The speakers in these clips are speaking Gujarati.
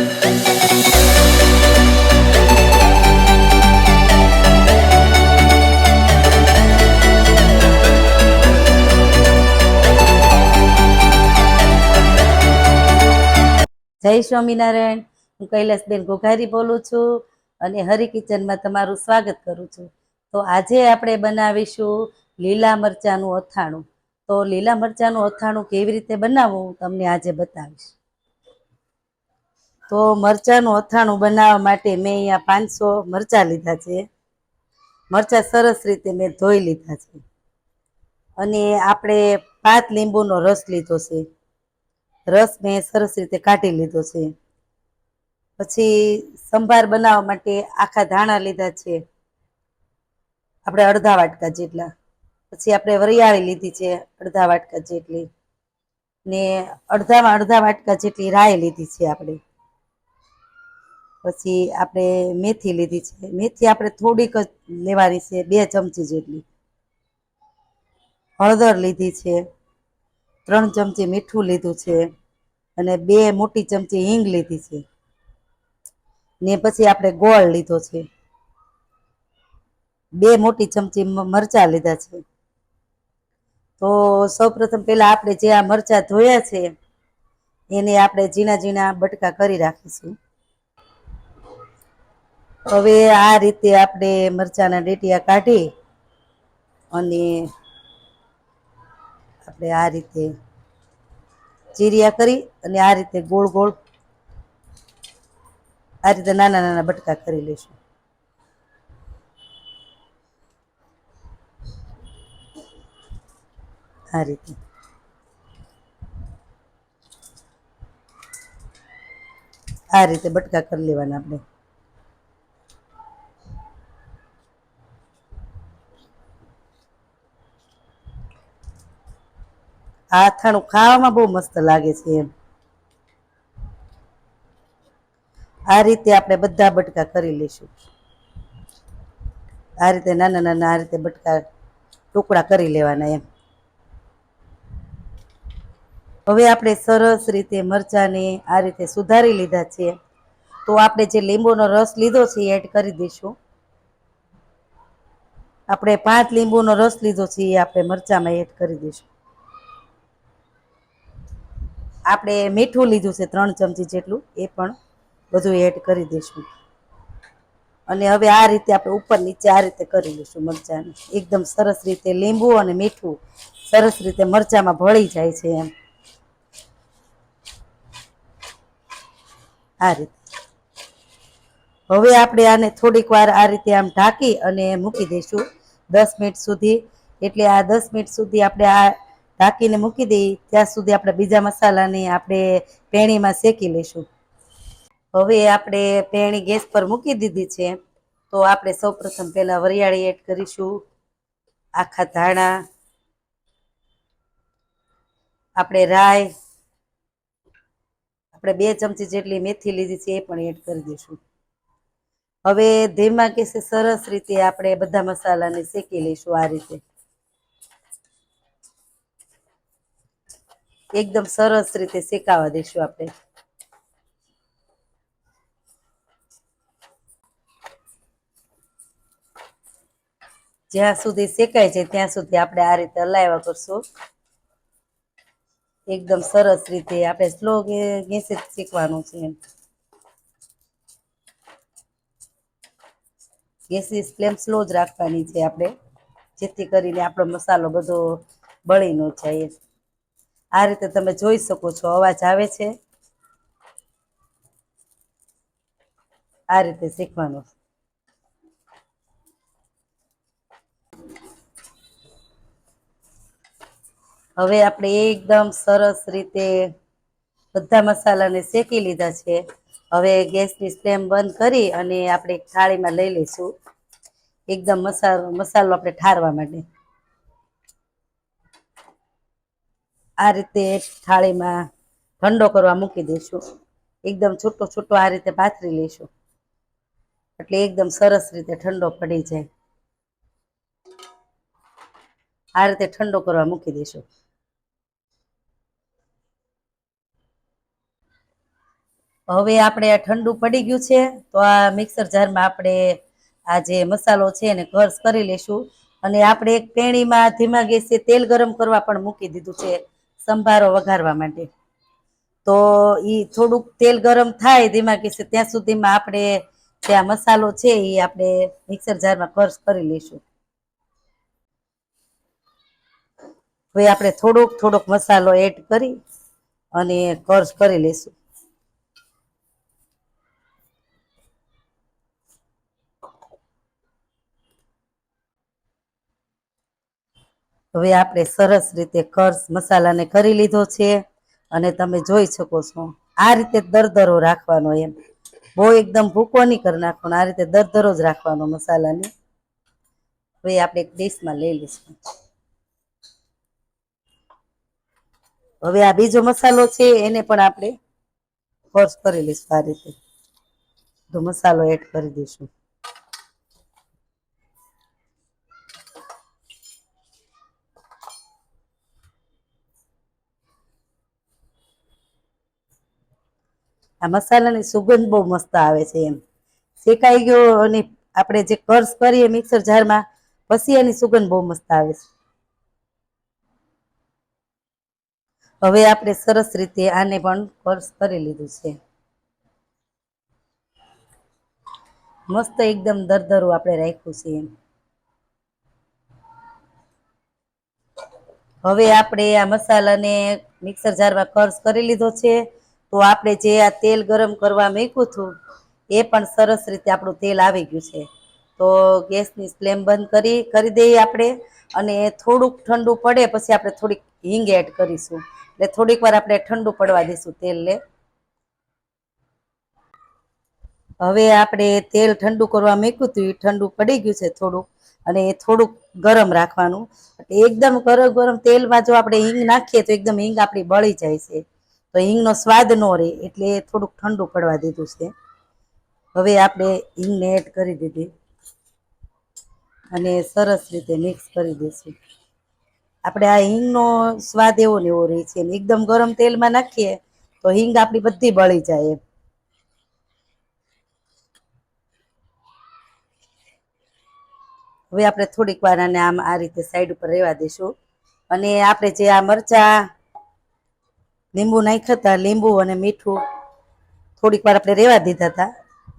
જય સ્વામિનારાયણ. હું કૈલાસબેન ઘોઘારી બોલું છું અને હરી કિચનમાં તમારું સ્વાગત કરું છું. તો આજે આપણે બનાવીશું લીલા મરચાંનું અથાણું. તો લીલા મરચાંનું અથાણું કેવી રીતે બનાવવું હું તમને આજે બતાવીશ. તો મરચાંનું અથાણું બનાવવા માટે મેં અહીંયા પાંચસો મરચાં લીધા છે. મરચાં સરસ રીતે મેં ધોઈ લીધા છે. અને આપણે પાંચ લીંબુનો રસ લીધો છે. રસ મેં સરસ રીતે કાઢી લીધો છે. પછી સંભાર બનાવવા માટે આખા ધાણા લીધા છે. આપણે અડધા વાટકા જેટલા. પછી આપણે વરિયાળી લીધી છે અડધા વાટકા જેટલી. ને અડધામાં અડધા વાટકા જેટલી રાય લીધી છે આપણે. પછી આપણે મેથી લીધી છે. મેથી આપણે થોડીક જ લેવાની છે, બે ચમચી જેટલી. હળદર લીધી છે, ત્રણ ચમચી મીઠું લીધું છે અને બે મોટી ચમચી હિંગ લીધી છે. ને પછી આપણે ગોળ લીધો છે. બે મોટી ચમચી મરચા લીધા છે. તો સૌપ્રથમ પહેલા આપણે જે આ મરચાં ધોયા છે, એને આપણે ઝીણા ઝીણા બટકા કરી રાખીશું. હવે આ રીતે આપણે મરચાંના ડેટિયા કાઢી અને આપણે આ રીતે ચીરિયા કરી અને આ રીતે ગોળ ગોળ આ રીતે નાના નાના બટકા કરી લઈશું. આ રીતે. આ રીતે બટકા કરી લેવાના આપણે. આ અથાણું ખાવામાં બહુ મસ્ત લાગે છે એમ. આ રીતે આપણે બધા બટકા કરી લઈશું. આ રીતે નાના નાના આ રીતે બટકા ટુકડા કરી લેવાના એમ. હવે આપણે સરસ રીતે મરચાંને આ રીતે સુધારી લીધા છે. તો આપણે જે લીંબુનો રસ લીધો છે એડ કરી દઈશું. આપણે પાંચ લીંબુનો રસ લીધો છે એ આપણે મરચાંમાં એડ કરી દઈશું. આપણે મીઠું લીધું છે, ત્રણ ચમચી જેટલું, એ પણ બધું એડ કરી દઈશું. અને હવે આ રીતે આપણે ઉપર નીચે આ રીતે કરી લઈશું મરચાંને. એકદમ સરસ રીતે લીંબુ અને મીઠું સરસ રીતે મરચાંમાં ભળી જાય છે એમ. આ રીતે. હવે આપણે આને થોડીક વાર આ રીતે આમ ઢાંકી અને મૂકી દઈશું. દસ મિનિટ સુધી. એટલે આ દસ મિનિટ સુધી આપણે આ ઢાંકીને મૂકી દઈએ ત્યાં સુધી આપણે બીજા મસાલાને આપણે પેણીમાં શેકી લઈશું. હવે આપણે પેણી ગેસ પર મૂકી દીધી છે, તો આપણે સૌપ્રથમ પહેલાં વરિયાળી એડ કરીશું, આખા ધાણા, આપણે રાય આપણે બે ચમચી જેટલી મેથી લીધી છે, એ પણ એડ કરી દઈશું. હવે ધીમા કેસે સરસ રીતે આપણે બધા મસાલાને શેકી લઈશું આ રીતે. એકદમ સરસ રીતે શેકાવા દઈશું આપણે. જ્યાં સુધી શેકાય છે, ત્યાં સુધી આપણે આ રીતે હલાવ્યા કરશું. એકદમ સરસ રીતે આપણે સ્લો ગેસે જ શેકવાનું છે એમ. ગેસની ફ્લેમ સ્લો જ રાખવાની છે આપણે, જેથી કરીને આપણો મસાલો બધો બળી ન જાય. આ રીતે તમે જોઈ શકો છો, અવાજ આવે છે. આ રીતે શીખવાનું. હવે આપણે એકદમ સરસ રીતે બધા મસાલાને શેકી લીધા છે. હવે ગેસની ફ્લેમ બંધ કરી અને આપણે થાળીમાં લઈ લઈશું. એકદમ મસાલો મસાલો આપણે ઠારવા માટે. આ રીતે થાળીમાં ઠંડો કરવા મૂકી દઈશું. એકદમ છૂટો છૂટો આ રીતે પાથરી લઈશું. એટલે એકદમ સરસ રીતે ઠંડો પડી જાય. આ રીતે ઠંડો કરવા મૂકી દઈશું. હવે આપણે આ ઠંડુ પડી ગયું છે, તો આ મિક્સર જારમાં આપણે આ જે મસાલો છે એને ઘર્સ કરી લેશું અને આપણે એક પેણીમાં ધીમા ગેસે તેલ ગરમ કરવા પણ મૂકી દીધું છે. સંભારો વઘારવા માટે તો એ થોડુંક તેલ ગરમ થાય ધીમા ગેસે ત્યાં સુધીમાં આપણે આ મસાલો છે એ આપણે મિક્સર જારમાં ઘર્સ કરી લઈશું. હવે આપણે થોડોક થોડોક મસાલો એડ કરી અને કર્સ કરી લઈશું. હવે આપણે સરસ રીતે કર્સ મસાલાને કરી લીધો છે અને તમે જોઈ શકો છો. આ રીતે દરદરો રાખવાનો એમ. બહુ એકદમ ભૂકો નહીં કરી નાખવાનો, આ રીતે દરદરો જ રાખવાનો મસાલાને. હવે આપણે એક ડીશમાં લઈ લઈશું. હવે આ બીજો મસાલો છે, એને પણ આપણે કોર્સ કરી લઈશું આ રીતે. તો મસાલો એડ કરી દઈશું. આ મસાલાની સુગંધ બહુ મસ્ત આવે છે એમ. શેકાઈ ગયો અને આપણે જે કર્સ કરીએ મિક્સર જારમાં પછી એની સુગંધ બહુ મસ્ત આવે છે. હવે આપણે સરસ રીતે આને પણ કર્સ કરી લીધું છે. મસ્ત એકદમ દરદરું આપણે રાખ્યું છે એમ. હવે આપણે આ મસાલાને મિક્સર જારમાં કર્સ કરી લીધો છે. તો આપણે જે આ તેલ ગરમ કરવા મૂક્યું હતું એ પણ સરસ રીતે આપણું તેલ આવી ગયું છે. તો ગેસની ફ્લેમ બંધ કરી કરી દઈએ આપણે અને થોડુંક ઠંડુ પડે પછી આપણે થોડીક હિંગ એડ કરીશું. એટલે થોડીક વાર આપણે ઠંડુ પડવા દઈશું તેલને. હવે આપણે તેલ ઠંડુ કરવા મૂક્યું હતું ઠંડુ પડી ગયું છે થોડુંક અને એ થોડુંક ગરમ રાખવાનું. એટલે એકદમ ગરમ ગરમ તેલમાં જો આપણે હિંગ નાખીએ તો એકદમ હિંગ આપણી બળી જાય છે. તો હિંગનો સ્વાદ ન રહે એટલે થોડુંક ઠંડુ પડવા દીધું છે. હવે આપણે હિંગને એડ કરી દીધી અને સરસ રીતે મિક્સ કરી દઈશું. આપણે આ હિંગનો સ્વાદ એવો ને એવો રહે છે એકદમ ગરમ તેલમાં નાખીએ તો હિંગ આપણી બધી બળી જાય એમ. હવે આપણે થોડીક વાર આને આમ આ રીતે સાઈડ ઉપર રહેવા દઈશું. અને આપણે જે આ મરચા લીંબુ નાખ્યા હતા, લીંબુ અને મીઠું. થોડીક વાર આપણે રહેવા દીધા હતા.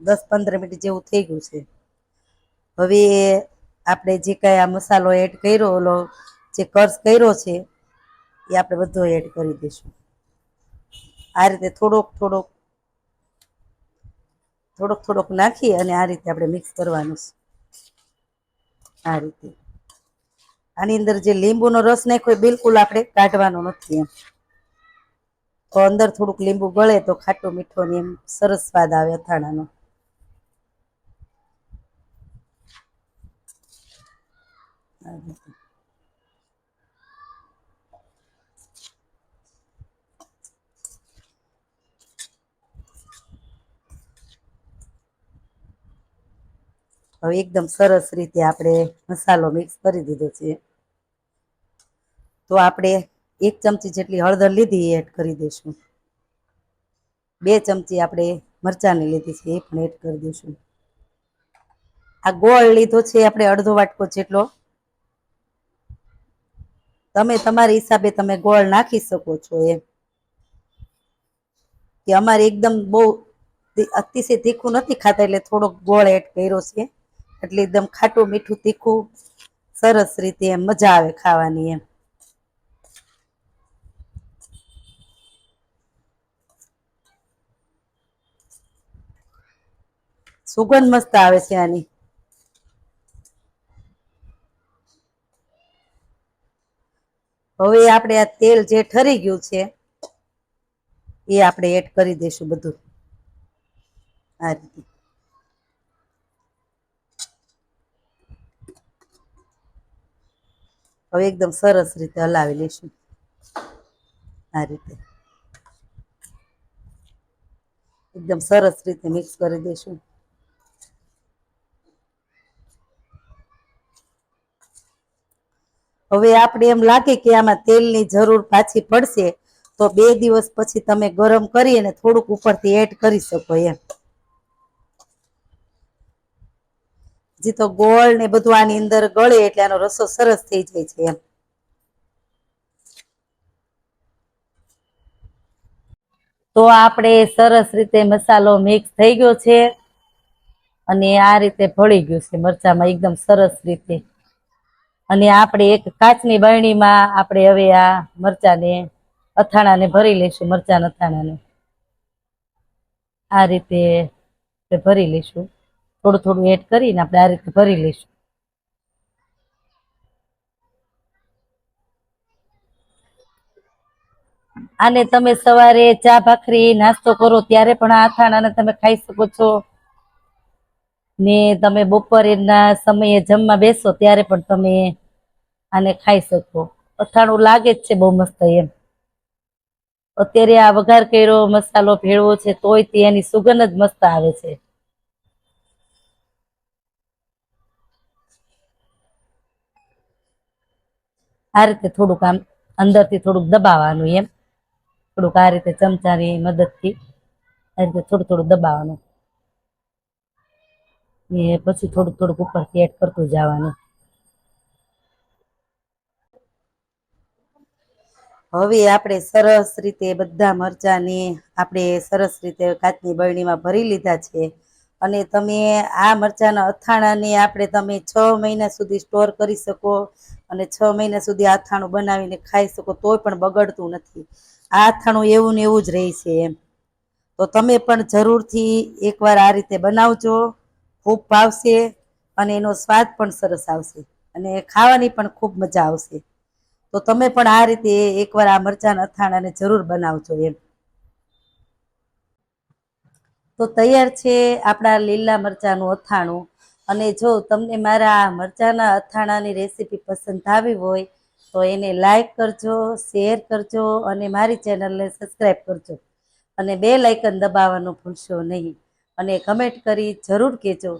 દસ પંદર મિનિટ જેવું થઈ ગયું છે. હવે આપણે જે કાંઈ આ મસાલો એડ કર્યો, ઓલો જે કર્સ કર્યો છે, એ આપણે બધો એડ કરી દઈશું. આ રીતે થોડોક થોડોક થોડોક થોડોક નાખી અને આ રીતે આપણે મિક્સ કરવાનું છે. આ રીતે. આની અંદર જે લીંબુનો રસ નાખ્યો એ બિલકુલ આપણે કાઢવાનો નથી એમ. તો અંદર થોડુંક લીંબુ ગળે તો ખાટો મીઠો ને એમ સરસ સ્વાદ આવે અથાણાનો. હવે એકદમ સરસ રીતે આપણે મસાલો મિક્સ કરી દીધો છે. તો આપણે એક ચમચી જેટલી હળદર લીધી એ એડ કરી દઈશું. બે ચમચી આપણે મરચાંની લીધી છે એ પણ એડ કરી દઈશું. આ ગોળ લીધો છે આપણે અડધો વાટકો જેટલો. તમે તમારી હિસાબે તમે ગોળ નાખી શકો છો એમ. કે અમારે એકદમ બહુ અતિશય તીખું નથી ખાતા એટલે થોડોક ગોળ એડ કર્યો છે. એટલે એકદમ ખાટું મીઠું તીખું સરસ રીતે એમ મજા આવે ખાવાની એમ. સુગંધ મસ્ત આવે છે આની. હવે આપણે આ તેલ જે ઠરી ગયું છે, એ આપણે એડ કરી દઈશું બધું. આ રીતે. હવે એકદમ સરસ રીતે હલાવી લઈશું. આ રીતે. એકદમ સરસ રીતે મિક્સ કરી દઈશું. હવે આપણે એમ લાગે કે આમાં તેલની જરૂર પાછી પડશે, તો બે દિવસ પછી તમે ગરમ કરી અને થોડુંક ઉપરથી એડ કરી શકો એમ. જી તો ગોળ ને બધું આની અંદર ગળે એટલે આનો રસો સરસ થઈ જાય છે એમ. તો આપણે સરસ રીતે મસાલો મિક્સ થઈ ગયો છે અને આ રીતે ભળી ગયું છે મરચામાં એકદમ સરસ રીતે. અને આપણે એક કાચની બરણીમાં આપણે હવે આ મરચાને અથાણાને ભરી લઈશું મરચાં અથાણાને. આ રીતે ભરી લઈશું. થોડું થોડું એડ કરીને આપણે આ રીતે ભરી લઈશું. આને તમે સવારે ચા ભાખરી નાસ્તો કરો ત્યારે પણ આ અથાણાને તમે ખાઈ શકો છો. ને તમે બપોરેના સમયે જમવા બેસો ત્યારે પણ તમે આને ખાઈ શકો. અથાણું લાગે જ છે બહુ મસ્ત એમ. અત્યારે આ વઘાર કર્યો, મસાલો ભેળવો છે, તોય તે એની સુગંધ જ મસ્ત આવે છે. આ રીતે થોડુંક આમ અંદરથી થોડુંક દબાવવાનું એમ. થોડુંક આ રીતે ચમચાની મદદથી આ રીતે થોડું થોડું દબાવવાનું. એ પછી થોડુંક થોડુંક ઉપરથી એડ કરતું જવાનું. હવે આપણે સરસ રીતે બધા મરચાંને આપણે સરસ રીતે કાચની બરણીમાં ભરી લીધા છે. અને તમે આ મરચાંના અથાણાને આપણે તમે છ મહિના સુધી સ્ટોર કરી શકો અને છ મહિના સુધી આ અથાણું બનાવીને ખાઈ શકો તોય પણ બગડતું નથી. આ અથાણું એવું ને એવું જ રહે છે એમ. તો તમે પણ જરૂરથી એકવાર આ રીતે બનાવજો. ખૂબ ભાવશે અને એનો સ્વાદ પણ સરસ આવશે અને ખાવાની પણ ખૂબ મજા આવશે. તો તમે પણ આ રીતે એકવાર આ મરચાં અથાણાને જરૂર બનાવજો એમ. તો તૈયાર છે આપણા લીલા મરચાંનું અથાણું. અને જો તમને મારા આ મરચાંના અથાણાની રેસીપી પસંદ આવી હોય, તો એને લાઈક કરજો, શેર કરજો અને મારી ચેનલને સબસ્ક્રાઈબ કરજો. અને બે લાઇકન દબાવવાનું ભૂલશો નહીં. અને કમેન્ટ કરી જરૂર કહેજો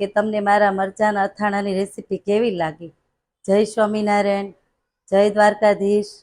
કે તમને મારા મરચાંના અથાણાની રેસીપી કેવી લાગી. જય સ્વામિનારાયણ. જય દ્વારકાધીશ.